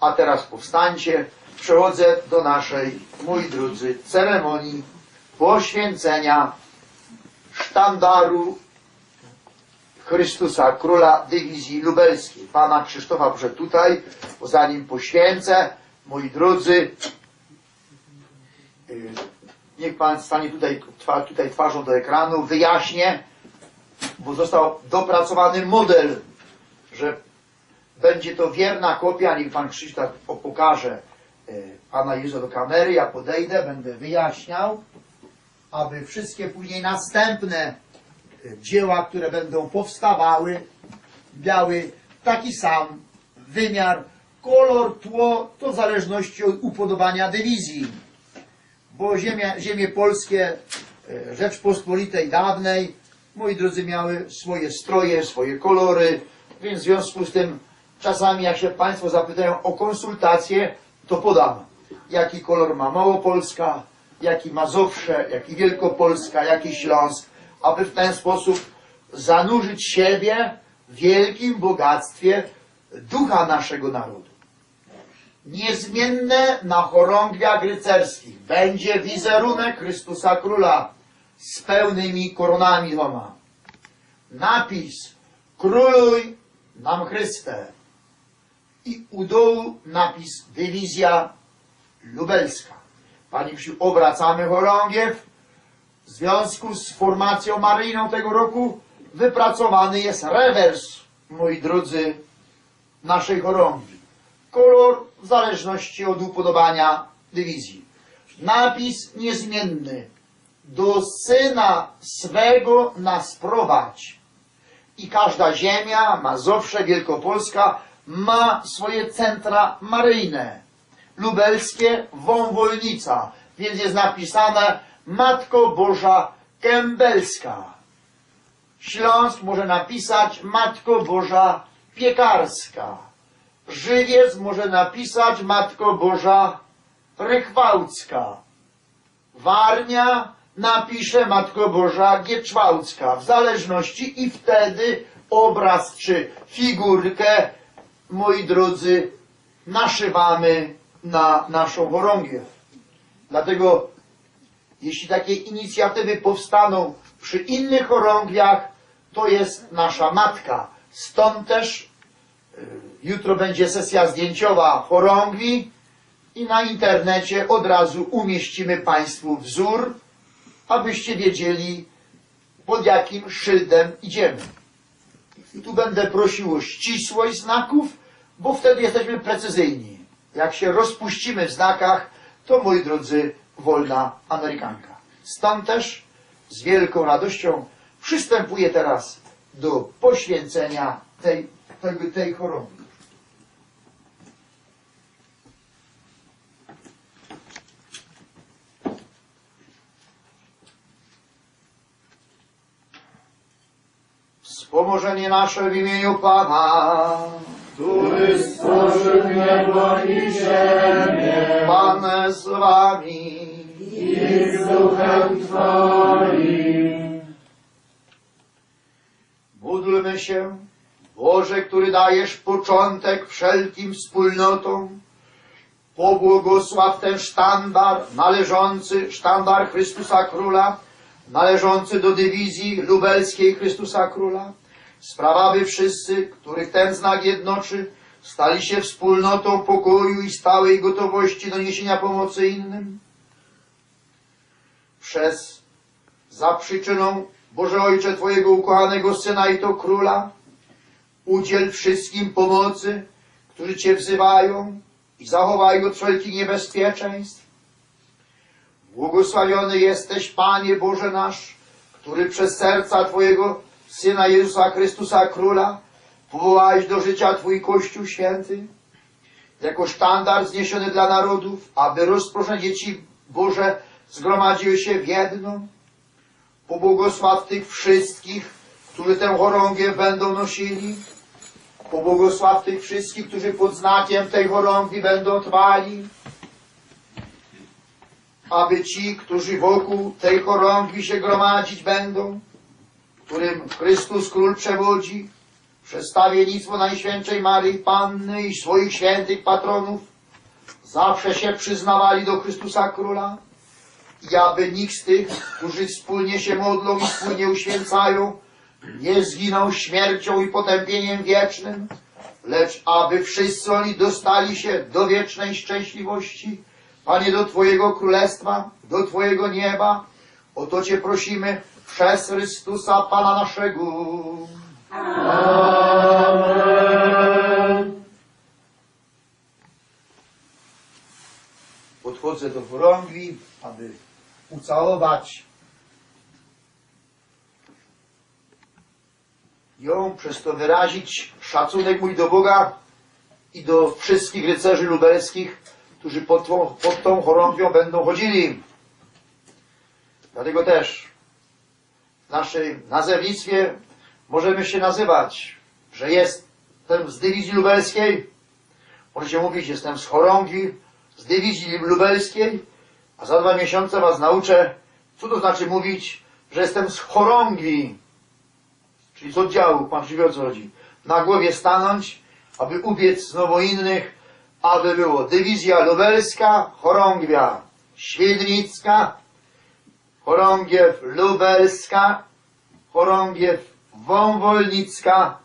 A teraz powstańcie, przechodzę do naszej, moi drodzy, ceremonii poświęcenia sztandaru Chrystusa, króla dywizji lubelskiej. Pana Krzysztofa proszę tutaj, bo zanim poświęcę, moi drodzy, yy, niech Pan stanie tutaj, tutaj twarzą do ekranu, wyjaśnię, bo został dopracowany model, że będzie to wierna kopia, niech Pan Krzysztof po- pokaże yy, Pana Jezusa do kamery, ja podejdę, będę wyjaśniał, aby wszystkie później następne y, dzieła, które będą powstawały, miały taki sam wymiar, kolor, tło, to w zależności od upodobania dywizji. Bo ziemia, ziemie polskie y, Rzeczpospolitej dawnej, moi drodzy, miały swoje stroje, swoje kolory, więc w związku z tym czasami jak się Państwo zapytają o konsultacje, to podam, jaki kolor ma Małopolska, jaki Mazowsze, jaki Wielkopolska, jaki Śląsk, aby w ten sposób zanurzyć siebie w wielkim bogactwie ducha naszego narodu. Niezmienne na chorągwiach rycerskich będzie wizerunek Chrystusa Króla z pełnymi koronami dwoma. Napis Króluj nam Chryste i u dołu napis Dywizja Lubelska. Panie Krzysiu, obracamy chorągiew. W związku z formacją maryjną tego roku wypracowany jest rewers, moi drodzy, naszej chorągwi. Kolor w zależności od upodobania dywizji. Napis niezmienny. Do syna swego nas prowadź. I każda ziemia, Mazowsze, Wielkopolska ma swoje centra maryjne lubelskie Wąwolnica, więc jest napisane Matko Boża Kębelska. Śląsk może napisać Matko Boża Piekarska. Żywiec może napisać Matko Boża Rychwałcka. Warnia napisze Matko Boża Gieczwałcka. W zależności i wtedy obraz czy figurkę, moi drodzy, naszywamy na naszą chorągiew. Dlatego, jeśli takie inicjatywy powstaną przy innych chorągwiach, to jest nasza matka. Stąd też y, jutro będzie sesja zdjęciowa chorągwi i na internecie od razu umieścimy Państwu wzór, abyście wiedzieli, pod jakim szyldem idziemy. I tu będę prosił o ścisłość znaków, bo wtedy jesteśmy precyzyjni. Jak się rozpuścimy w znakach, to moi drodzy, wolna Amerykanka. Stąd też z wielką radością przystępuję teraz do poświęcenia tej, tej, tej choroby. Wspomożenie nasze w imieniu Pana. Który stworzył niebo i ziemię Pan z wami. i z duchem Twoim. Módlmy się, Boże, który dajesz początek wszelkim wspólnotom. Pobłogosław ten sztandar należący, sztandar Chrystusa Króla, należący do dywizji lubelskiej Chrystusa Króla. Sprawa, by wszyscy, których ten znak jednoczy, stali się wspólnotą pokoju i stałej gotowości do niesienia pomocy innym. Przez za przyczyną, Boże Ojcze, Twojego ukochanego Syna i to Króla, udziel wszystkim pomocy, którzy Cię wzywają i zachowaj od wszelkich niebezpieczeństw. Błogosławiony jesteś, Panie Boże nasz, który przez serca Twojego Syna Jezusa Chrystusa Króla powołałeś do życia Twój Kościół Święty, jako sztandar zniesiony dla narodów, aby rozproszone dzieci Boże zgromadziły się w jedno. Pobłogosław tych wszystkich, którzy tę chorągiew będą nosili. Pobłogosław tych wszystkich, którzy pod znakiem tej chorągwi będą trwali. Aby ci, którzy wokół tej chorągwi się gromadzić będą, którym Chrystus Król przewodzi, przedstawienictwo Najświętszej Maryi Panny i swoich świętych patronów zawsze się przyznawali do Chrystusa Króla i aby nikt z tych, którzy wspólnie się modlą i wspólnie uświęcają, nie zginął śmiercią i potępieniem wiecznym, lecz aby wszyscy oni dostali się do wiecznej szczęśliwości. Panie, do Twojego królestwa, do Twojego nieba. O to Cię prosimy przez Chrystusa Pana naszego. Amen. Podchodzę do chorągwi, aby ucałować ją, przez to wyrazić szacunek mój do Boga i do wszystkich rycerzy lubelskich, którzy pod tą, pod tą chorągwią będą chodzili. Dlatego też w naszym nazewnictwie możemy się nazywać, że jestem z dywizji lubelskiej, możecie mówić, jestem z chorągwi, z dywizji lubelskiej, a za dwa miesiące was nauczę, co to znaczy mówić, że jestem z chorągwi, czyli z oddziału, pan wie o co chodzi. Na głowie stanąć, aby ubiec znowu innych, aby było dywizja lubelska, chorągwia świdnicka, chorągiew lubelska, chorągiew wąwolnicka,